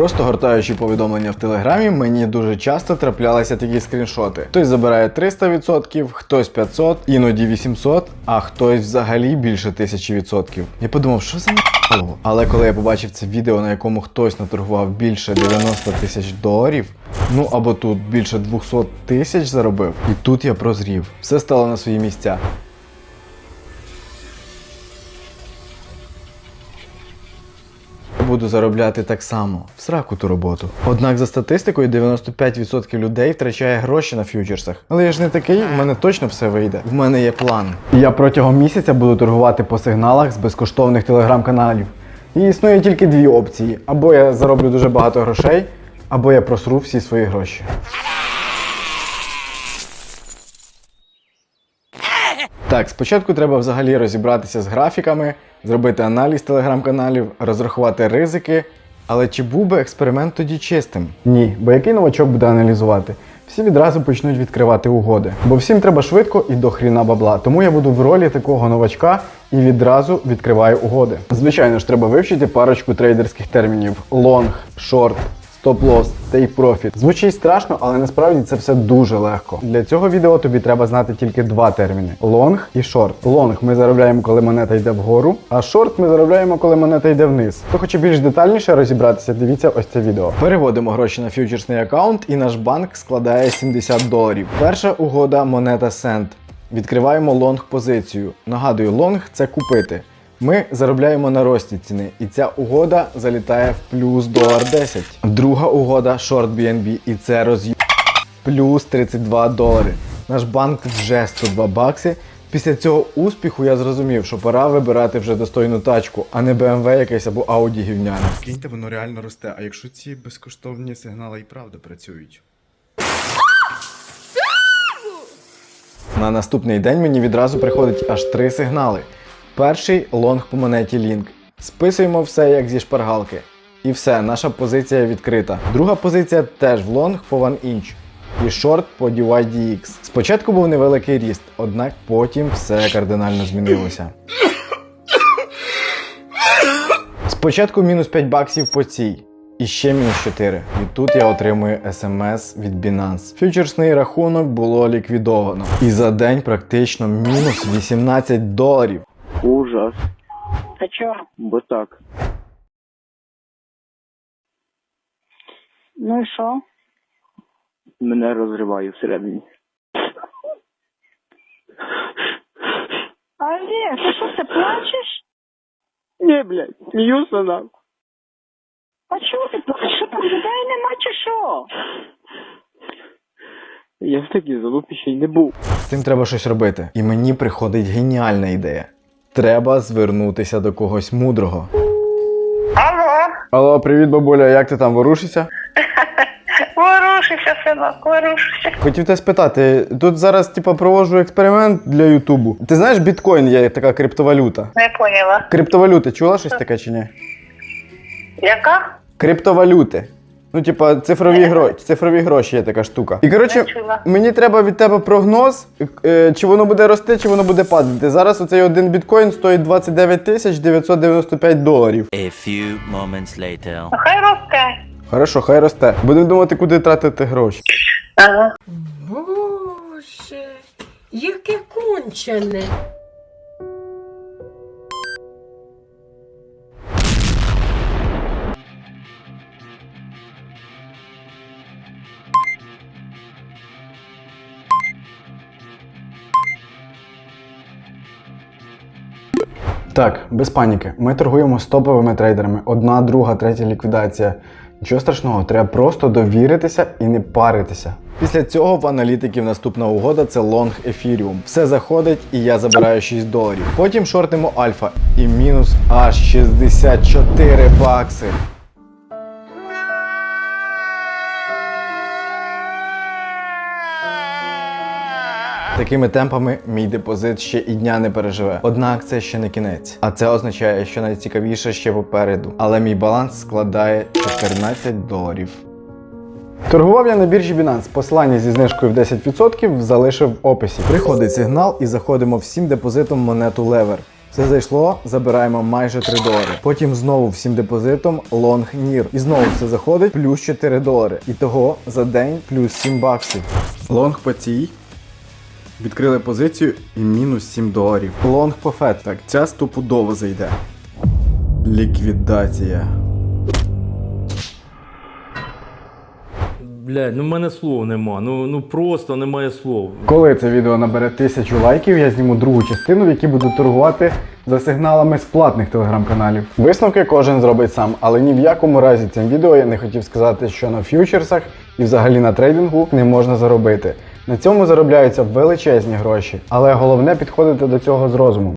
Просто гортаючи повідомлення в телеграмі, мені дуже часто траплялися такі скріншоти. Хтось забирає 300%, хтось 500, іноді 800, а хтось взагалі більше 1000%. Я подумав, що за м***ло? Але коли я побачив це відео, на якому хтось наторгував більше 90 тисяч доларів, ну або тут більше 200 тисяч заробив, і тут я прозрів. Все стало на свої місця. Буду заробляти так само в сраку ту роботу. Однак за статистикою 95% людей втрачає гроші на ф'ючерсах. Але я ж не такий, в мене точно все вийде. В мене є план. Я протягом місяця буду торгувати по сигналах з безкоштовних телеграм-каналів. І існує тільки дві опції: або я зароблю дуже багато грошей, або я просру всі свої гроші. Так, спочатку треба взагалі розібратися з графіками, зробити аналіз телеграм-каналів, розрахувати ризики. Але чи був би експеримент тоді чистим? Ні, бо який новачок буде аналізувати? Всі відразу почнуть відкривати угоди. Бо всім треба швидко і до хріна бабла. Тому я буду в ролі такого новачка і відразу відкриваю угоди. Звичайно ж, треба вивчити парочку трейдерських термінів: лонг, шорт, стоп-лосс, take-profit. Звучить страшно, але насправді це все дуже легко. Для цього відео тобі треба знати тільки два терміни: лонг і шорт. Лонг ми заробляємо, коли монета йде вгору, а шорт ми заробляємо, коли монета йде вниз. Хто хоче більш детальніше розібратися, дивіться ось це відео. Переводимо гроші на фьючерсний аккаунт, і наш банк складає 70 доларів. Перша угода монета Cent. Відкриваємо лонг позицію. Нагадую, лонг це купити. Ми заробляємо на рості ціни, і ця угода залітає в плюс долар 10. Друга угода Short BNB, і це роз'їб плюс 32 долари. Наш банк вже 102 бакси. Після цього успіху я зрозумів, що пора вибирати вже достойну тачку, а не BMW якесь або Audi гівняне. Киньте, воно реально росте. А якщо ці безкоштовні сигнали і правда працюють? На наступний день мені відразу приходить аж три сигнали. Перший лонг по монеті Link. Списуємо все як зі шпаргалки. І все, наша позиція відкрита. Друга позиція теж в лонг по One Inch. І шорт по DYDX. Спочатку був невеликий ріст, однак потім все кардинально змінилося. Спочатку мінус 5 баксів по цій. І ще мінус 4. І тут я отримую смс від Binance. Фьючерсний рахунок було ліквідовано. І за день практично мінус 18 доларів. Ужас. А чё? Бо так. Ну и шо? Мене розриває всередині. Олег, ты что, ты плачешь? Ні, блядь, сміюся нам. А чего ты плачешь? Что там людей нема чи що? Я в такій залупі ще й не був. З цим треба щось робити. І мені приходить геніальна ідея. Треба звернутися до когось мудрого. Алло, Алло, привіт, бабуля, як ти там ворушишся? ворушися, синок, ворушися. Хотів тебе спитати, тут зараз типа проводжу експеримент для Ютубу. Ти знаєш, біткоін є така криптовалюта. Не поняла. Криптовалюти, чула щось таке чи ні? Яка? Криптовалюти. Ну, типа, цифрові гроші, цифрові гроші є така штука. І коротше, мені треба від тебе прогноз, е, чи воно буде рости, чи воно буде падати. Зараз оцей один біткоін стоїть 29 тисяч 995 доларів. A few moments later. Ну, Хай росте. Хорошо, хай росте. Будемо думати, куди тратити гроші. Ага. Боже, яке кончене. Так, без паніки. Ми торгуємо з топовими трейдерами. Одна, друга, третя ліквідація. Нічого страшного, треба просто довіритися і не паритися. Після цього в аналітиків наступна угода це лонг ефіріум. Все заходить і я забираю 6 доларів. Потім шортимо альфа і мінус аж 64 бакси. Такими темпами мій депозит ще і дня не переживе. Однак це ще не кінець. А це означає, що найцікавіше ще попереду. Але мій баланс складає 14 доларів. Торгував я на біржі Binance. Посилання зі знижкою в 10% залишив в описі. Приходить сигнал і заходимо всім депозитом монету Lever. Все зайшло, забираємо майже 3 долари. Потім знову всім депозитом лонг нір. І знову все заходить, плюс 4 долари. І того за день плюс 7 баксів. Лонг по цій. Відкрили позицію і мінус 7 доларів. Лонг по фет. Так, ця стопудово зайде. Ліквідація. Блядь, ну в мене слов нема. Ну, ну просто немає слов. Коли це відео набере тисячу лайків, я зніму другу частину, в якій буду торгувати за сигналами з платних телеграм-каналів. Висновки кожен зробить сам, але ні в якому разі цим відео я не хотів сказати, що на ф'ючерсах і взагалі на трейдингу не можна заробити. На цьому заробляються величезні гроші, але головне підходити до цього з розумом.